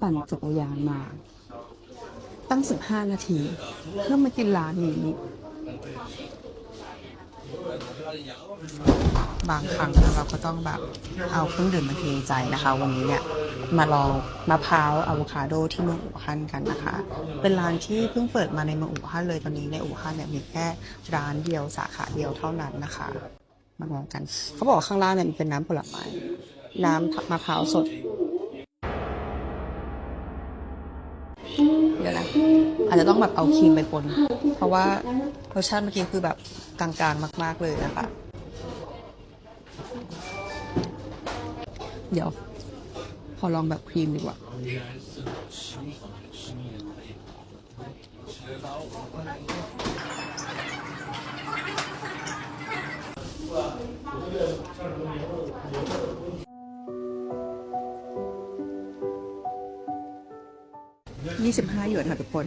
ปั่นจักรยานมา ตั้ง 15 นาที เพื่อมากินร้านนี้ บางครั้งเราก็ต้องแบบเอาเครื่องดื่มมาเทใจนะคะ วันนี้เนี่ยมาลองมะพร้าวอะโวคาโดที่เมืองอู่ฮั่นกันนะคะ เป็นร้านที่เพิ่งเปิดมาในเมืองอู่ฮั่นเลยตอนนี้ในอู่ฮั่นเนี่ยมีแค่ร้านเดียวสาขาเดียวเท่านั้นนะคะมาลองกัน เขาบอกข้างล่างเนี่ยมันเป็นน้ำผลไม้น้ำมะพร้าวสด เดี๋ยวนะอาจจะต้องแบบเอาครีมไปปนเพราะว่ารสชาติเมื่อกี้คือแบบกลางๆมาก ๆเลยนะคะ เดี๋ยวขอลองแบบครีมดีกว่า 25 หยวนค่ะทุกคน